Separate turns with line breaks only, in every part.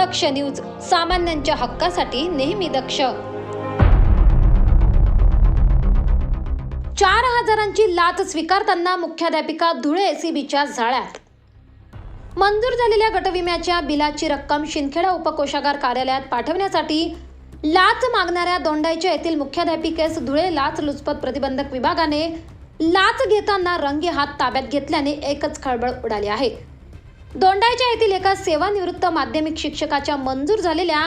दक्ष news सामान्यांच्या हक्कासाठी नेहमी दक्ष. चार हजारांची लाच स्वीकारताना मुख्याध्यापिका धुळे एसीबीच्या जाळ्यात. मंजूर झालेल्या गटविम्याच्या बिलाची रक्कम शिंदखेडा उपकोषागार कार्यालयात पाठवण्यासाठी लाच मागणाऱ्या दोंडाईच्या येथील मुख्याध्यापिकेस धुळे लाच लुचपत प्रतिबंधक विभागाने लाच घेताना रंगे हात ताब्यात घेतल्याने एकच खळबळ उडाली आहे. दोंडाईच्या येथील एका सेवानिवृत्त माध्यमिक शिक्षकाच्या मंजूर झालेल्या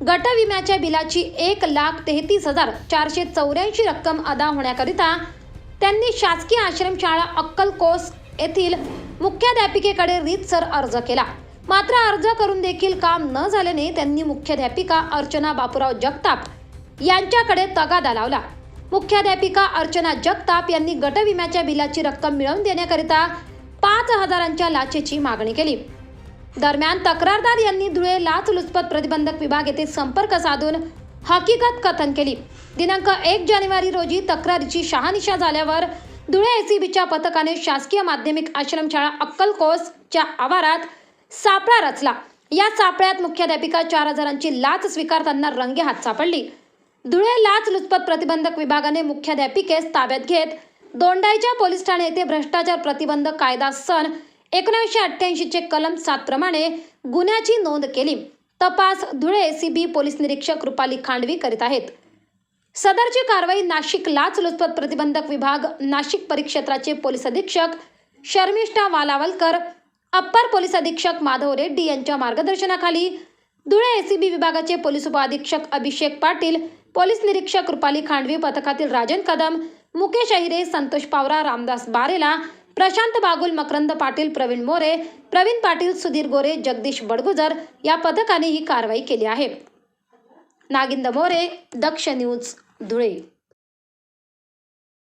गटविम्याच्या बिलाची एक लाख तेहतीस हजार चारशे चौऱ्याऐंशी रक्कम अदा होण्याकरिता त्यांनी शासकीय आश्रमशाळा अक्कलकोस येथील मुख्याध्यापिकेकडे रीतसर अर्ज केला. मात्र अर्ज करून देखील काम न झाल्याने त्यांनी मुख्याध्यापिका अर्चना बापूराव जगताप यांच्याकडे तगादा लावला. मुख्याध्यापिका अर्चना जगताप यांनी गटविम्याच्या बिलाची रक्कम मिळवून देण्याकरिता पाच हजारांच्या लाचेची मागणी केली. दरम्यान तक्रारदार यांनी धुळे लाच लुचपत प्रतिबंधक विभाग येथे संपर्क साधून हकीकत कथन केली. दिनांक एक जानेवारी रोजी तक्रारीची शहानिशा झाल्यावर धुळे एसीबीच्या पथकाने शासकीय माध्यमिक आश्रमशाळा अक्कलकोसच्या आवारात सापळा रचला. या सापळ्यात मुख्याध्यापिका चार हजारांची लाच स्वीकारताना रंगे हात सापडली. धुळे लाच लुचपत प्रतिबंधक विभागाने मुख्याध्यापिकेस ताब्यात घेत दोंडाईच्या पोलीस ठाणे येथे भ्रष्टाचार प्रतिबंध कायदा सन एकोणीसशे अठ्ठ्याऐंशीचे कलम सात प्रमाणे गुन्ह्याची नोंद केली. तपास धुळे एसीबी पोलीस निरीक्षक रुपाली खांडवी करीत आहेत. सदरची कारवाई नाशिक लाच लुचपत प्रतिबंधक विभाग नाशिक परिक्षेत्राचे पोलीस अधीक्षक शर्मिष्ठा वालावलकर अप्पर पोलीस अधीक्षक माधव रेड्डी यांच्या मार्गदर्शनाखाली धुळे एसीबी विभागाचे पोलीस उपअधीक्षक अभिषेक पाटील पोलीस निरीक्षक रुपाली खांडवी पथकातील राजन कदम मुकेश अहिरे संतोष पावरा रामदास बारेला प्रशांत बागुल मकरंद पाटील प्रवीण मोरे प्रवीण पाटील सुधीर गोरे जगदीश बडगुजर या पथकाने ही कारवाई केली आहे. नागिंद मोरे दक्ष न्यूज धुळे.